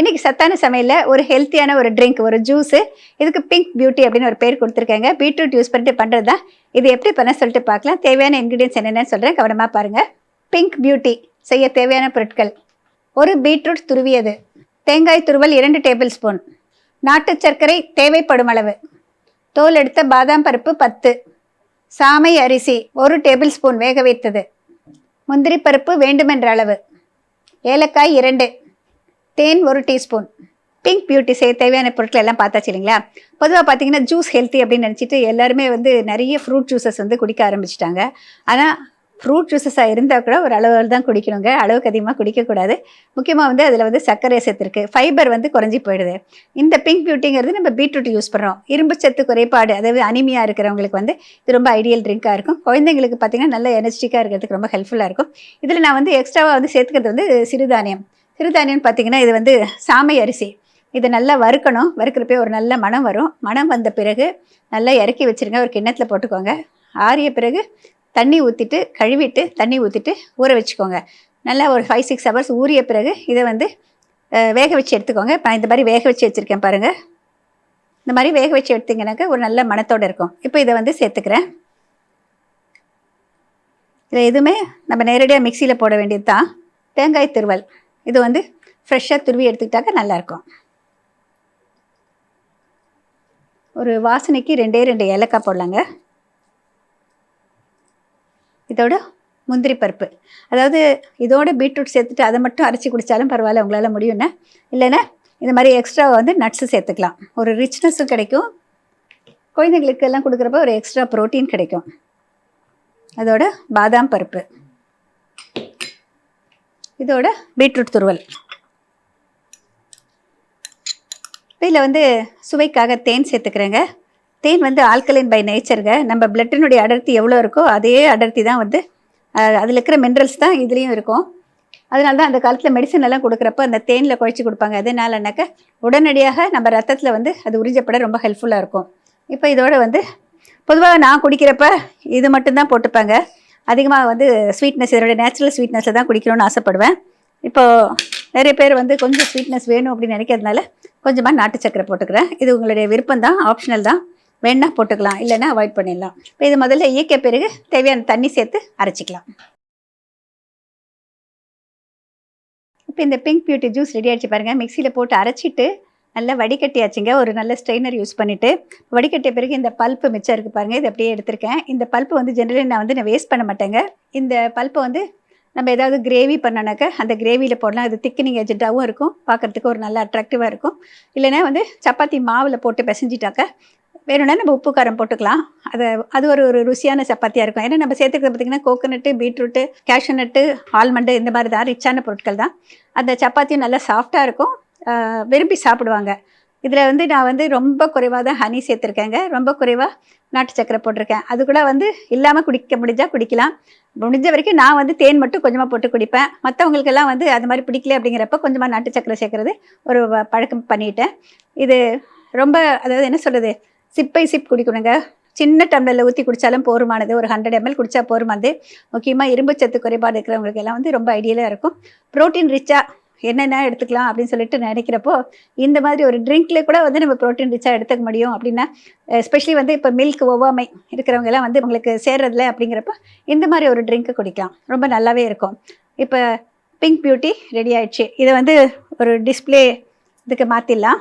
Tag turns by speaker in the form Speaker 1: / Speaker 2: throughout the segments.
Speaker 1: இன்னைக்கு சத்தான சமையலில் ஒரு ஹெல்த்தியான ஒரு ட்ரிங்க் ஒரு ஜூஸு இதுக்கு பிங்க் பியூட்டி அப்படின்னு ஒரு பேர் கொடுத்துருக்காங்க. பீட்ரூட் யூஸ் பண்ணிட்டு பண்ணுறது தான் இது எப்படி பண்ண சொல்லிட்டு பார்க்கலாம். தேவையான இன்க்ரீடியன்ஸ் என்னென்னு சொல்கிறேன் கவனமாக பாருங்கள் பிங்க் பியூட்டி செய்ய தேவையான பொருட்கள். ஒரு பீட்ரூட் துருவியது. தேங்காய் துருவல் இரண்டு டேபிள் ஸ்பூன் நாட்டு சர்க்கரை தேவைப்படும் அளவு. தோல் எடுத்த பாதாம் பருப்பு பத்து. சாமை அரிசி ஒரு டேபிள் ஸ்பூன் வேக வைத்தது. முந்திரி பருப்பு வேண்டுமென்ற அளவு. ஏலக்காய் இரண்டு. தேன் ஒரு டீஸ்பூன். பிங்க் பியூட்டி செய்ய தேவையான பொருட்கள் எல்லாம் பார்த்தாச்சு இல்லைங்களா? பொதுவாக பார்த்தீங்கன்னா ஜூஸ் ஹெல்த்தி அப்படின்னு நினச்சிட்டு எல்லாருமே வந்து நிறைய ஃப்ரூட் ஜூஸஸ் வந்து குடிக்க ஆரம்பிச்சிட்டாங்க. ஆனால் ஃப்ரூட் ஜூஸஸாக இருந்தால் கூட ஒரு அளவில் தான் குடிக்கணுங்க. அளவுக்கு அதிகமாக குடிக்கக்கூடாது. முக்கியமாக வந்து அதில் வந்து சர்க்கரை சேர்த்துருக்கு ஃபைபர் வந்து குறைஞ்சி போயிடுது. இந்த பிங்க் பியூட்டிங்கிறது நம்ம பீட்ரூட் யூஸ் பண்ணுறோம் இரும்பு சத்து குறைபாடு அதாவது அனிமியாக இருக்கிறவங்களுக்கு வந்து இது ரொம்ப ஐடியல் ட்ரிங்காக இருக்கும். குழந்தைங்களுக்கு பார்த்திங்கன்னா நல்ல எனர்ஜிட்டிக்காக இருக்கிறதுக்கு ரொம்ப ஹெல்ப்ஃபுல்லாக இருக்கும். இதில் நான் வந்து எக்ஸ்ட்ராவாக வந்து சேர்த்துக்கிறது வந்து சிறுதானியம். சிறுதானியம் பார்த்தீங்கன்னா இது வந்து சாமை அரிசி. இதை நல்லா வறுக்கணும். வறுக்கிறப்பே ஒரு நல்ல மனம் வரும். மனம் வந்த பிறகு நல்லா இறக்கி வச்சுருங்க. ஒரு கிண்ணத்தில் போட்டுக்கோங்க. ஆறிய பிறகு தண்ணி ஊற்றிட்டு கழுவிட்டு தண்ணி ஊற்றிட்டு ஊற வச்சுக்கோங்க. நல்லா ஒரு ஃபைவ் சிக்ஸ் ஹவர்ஸ் ஊறிய பிறகு இதை வந்து வேக வச்சு எடுத்துக்கோங்க. இப்போ இந்த மாதிரி வேக வச்சு வச்சுருக்கேன் பாருங்கள் இந்த மாதிரி வேக வச்சு எடுத்திங்கனாக்கா ஒரு நல்ல மணத்தோடு இருக்கும். இப்போ இதை வந்து சேர்த்துக்கிறேன். இதில் எதுவுமே நம்ம நேரடியாக மிக்சியில் போட வேண்டியது தான் தேங்காய் திருவல். இது வந்து ஃப்ரெஷ்ஷாக துருவி எடுத்துக்கிட்டாக்க நல்லாயிருக்கும். ஒரு வாசனைக்கு ரெண்டே ரெண்டு ஏலக்காய் போடலாங்க. இதோட முந்திரி பருப்பு. அதாவது இதோட பீட்ரூட் சேர்த்துட்டு அதை மட்டும் அரைச்சி குடித்தாலும் பரவாயில்ல உங்களால் முடியும்னா. இல்லைன்னா இந்த மாதிரி எக்ஸ்ட்ரா வந்து நட்ஸு சேர்த்துக்கலாம். ஒரு ரிச்னஸும் கிடைக்கும். குழந்தைங்களுக்கு எல்லாம் கொடுக்குறப்ப ஒரு எக்ஸ்ட்ரா ப்ரோட்டீன் கிடைக்கும். அதோட பாதாம் பருப்பு. இதோட பீட்ரூட் துருவல். இதில் வந்து சுவைக்காக தேன் சேர்த்துக்கிறேங்க. தேன் வந்து ஆல்கலைன் பை நேச்சருங்க. நம்ம பிளட்டினுடைய அடர்த்தி எவ்வளோ இருக்கோ அதே அடர்த்தி தான் வந்து அதில் இருக்கிற மினரல்ஸ் தான் இதுலேயும் இருக்கும். அதனால தான் அந்த காலத்தில் மெடிசன் எல்லாம் கொடுக்குறப்ப அந்த தேனில் குழச்சி கொடுப்பாங்க. அதனாலனாக்க உடனடியாக நம்ம ரத்தத்தில் வந்து அது உறிஞ்சப்பட ரொம்ப ஹெல்ப்ஃபுல்லாக இருக்கும். இப்போ இதோட வந்து பொதுவாக நான் குடிக்கிறப்ப இது மட்டும்தான் போட்டுப்பாங்க. அதிகமாக வந்து ஸ்வீட்னஸ் இதோட நேச்சுரல் ஸ்வீட்னஸில் தான் குடிக்கணும்னு ஆசைப்படுவேன். இப்போது நிறைய பேர் வந்து கொஞ்சம் ஸ்வீட்னஸ் வேணும் அப்படின்னு நினைக்கிறதுனால கொஞ்சமாக நாட்டு சக்கரை போட்டுக்கிறேன். இது உங்களுடைய விருப்பம் தான் ஆப்ஷனல் தான். வேணால் போட்டுக்கலாம் இல்லைன்னா அவாய்ட் பண்ணிடலாம். இப்போ இது முதல்ல இயக்க பிறகு தேவையான தண்ணி சேர்த்து அரைச்சிக்கலாம். இப்போ இந்த பிங்க் பியூட்டி ஜூஸ் ரெடி ஆகிடுச்சு பாருங்கள் மிக்சியில் போட்டு அரைச்சிட்டு நல்லா வடிகட்டியாச்சுங்க. ஒரு நல்ல ஸ்ட்ரெயினர் யூஸ் பண்ணிவிட்டு வடிகட்டிய பிறகு இந்த பல்ப்பு மிச்சம் இருக்குது பாருங்கள் இது அப்படியே எடுத்திருக்கேன். இந்த பல்ப்பு வந்து ஜென்ரலி நான் வந்து நான் வேஸ்ட் பண்ண மாட்டேங்க. இந்த பல்ப்பை வந்து நம்ம ஏதாவது கிரேவி பண்ணோன்னாக்கா அந்த கிரேவியில் போடலாம். அது திக்கனிங் ஏஜென்ட்டாகவும் இருக்கும். பார்க்குறதுக்கு ஒரு நல்ல அட்ராக்டிவாக இருக்கும். இல்லைன்னா வந்து சப்பாத்தி மாவில் போட்டு பிசைஞ்சிட்டாக்க வேணும்னா நம்ம உப்பு காரம் போட்டுக்கலாம். அது அது ஒரு ஒரு ருசியான சப்பாத்தியாக இருக்கும். ஏன்னா நம்ம சேர்த்துக்கிறது பார்த்திங்கன்னா coconut beetroot cashew nut almond இந்த மாதிரி தான் ரிச்சான பொருட்கள் தான். அந்த சப்பாத்தியும் நல்லா சாஃப்டாக இருக்கும். விரும்பி சாப்பிடுவாங்க. இதில் வந்து நான் வந்து ரொம்ப குறைவாக தான் ஹனி சேர்த்துருக்கேங்க. ரொம்ப குறைவாக நாட்டு சக்கரை போட்டிருக்கேன். அது கூட வந்து இல்லாமல் குடிக்க முடிஞ்சால் குடிக்கலாம். முடிஞ்ச வரைக்கும் நான் வந்து தேன் மட்டும் கொஞ்சமாக போட்டு குடிப்பேன். மற்றவங்களுக்கெல்லாம் வந்து அது மாதிரி பிடிக்கல அப்படிங்கிறப்ப கொஞ்சமாக நாட்டு சக்கரை சேர்க்குறது ஒரு வ- பழக்கம் பண்ணிட்டேன். இது ரொம்ப அதாவது என்ன சொல்கிறது சிப்பை சிப் குடிக்கணுங்க. சின்ன டம்ளரில் ஊற்றி குடித்தாலும் போருமானது. ஒரு ஹண்ட்ரட் எம்எல் குடித்தா போருமானது. முக்கியமாக இரும்பு சத்து குறைபாடு இருக்கிறவங்களுக்கு எல்லாம் வந்து ரொம்ப ஐடியலாக இருக்கும். ப்ரோட்டீன் ரிச்சாக என்னென்ன எடுத்துக்கலாம் அப்படின்னு சொல்லிட்டு நினைக்கிறப்போ இந்த மாதிரி ஒரு ட்ரிங்க்ல கூட வந்து நம்ம ப்ரோட்டீன் ரிச்சாக எடுத்துக்க முடியும் அப்படின்னா எஸ்பெஷலி வந்து இப்போ மில்க் ஒவ்வாமை இருக்கிறவங்க எல்லாம் வந்து உங்களுக்கு சேர்றதில்ல அப்படிங்கிறப்ப இந்த மாதிரி ஒரு ட்ரிங்க்கு குடிக்கலாம். ரொம்ப நல்லாவே இருக்கும். இப்போ பிங்க் பியூட்டி ரெடி ஆயிடுச்சு. இதை வந்து ஒரு டிஸ்ப்ளே இதுக்கு மாற்றிடலாம்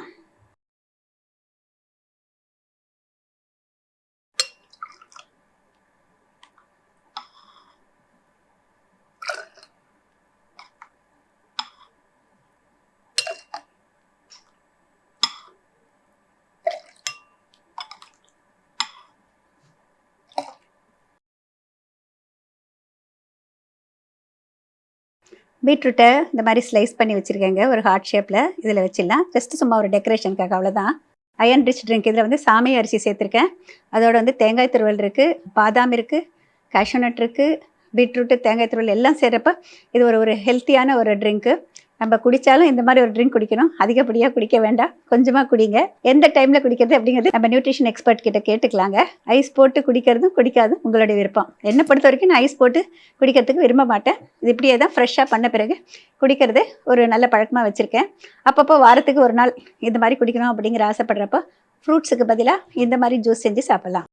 Speaker 1: பீட்ரூட்டை இந்த மாதிரி ஸ்லைஸ் பண்ணி வச்சுருக்கேங்க. ஒரு ஹார்ட் ஷேப்பில் இதில் வச்சிடலாம். ஜஸ்ட் சும்மா ஒரு டெக்கரேஷனுக்காக அவ்வளோதான் அயன் ரிச் ட்ரிங்க் இதில் வந்து சாமை அரிசி சேர்த்துருக்கேன். அதோட வந்து தேங்காய் துருவல் இருக்குது பாதாம் இருக்குது கேஷ்யூநட் இருக்குது பீட்ரூட்டு தேங்காய் துருவல் எல்லாம் சேர்றப்ப இது ஒரு ஒரு ஹெல்த்தியான ஒரு ட்ரிங்க்கு நம்ம குடித்தாலும் இந்த மாதிரி ஒரு ட்ரிங்க் குடிக்கணும். அதிகப்படியாக குடிக்க வேண்டாம். கொஞ்சமாக குடிங்க. எந்த டைமில் குடிக்கிறது அப்படிங்கிறது நம்ம நியூட்ரிஷன் எக்ஸ்பர்ட் கிட்ட கேட்டுக்கலாங்க. ஐஸ் போட்டு குடிக்கிறதும் குடிக்காதும் உங்களுடைய விருப்பம். என்னை பொறுத்த வரைக்கும் நான் ஐஸ் போட்டு குடிக்கிறதுக்கு விரும்ப மாட்டேன். இது இப்படியே தான் ஃப்ரெஷ்ஷாக பண்ண பிறகு குடிக்கிறது ஒரு நல்ல பழக்கமாக வச்சுருக்கேன். அப்பப்போ வாரத்துக்கு ஒரு நாள் இந்த மாதிரி குடிக்கணும் அப்படிங்கிற ஆசைப்படுறப்போ ஃப்ரூட்ஸுக்கு பதிலாக இந்த மாதிரி ஜூஸ் செஞ்சு சாப்பிட்லாம்.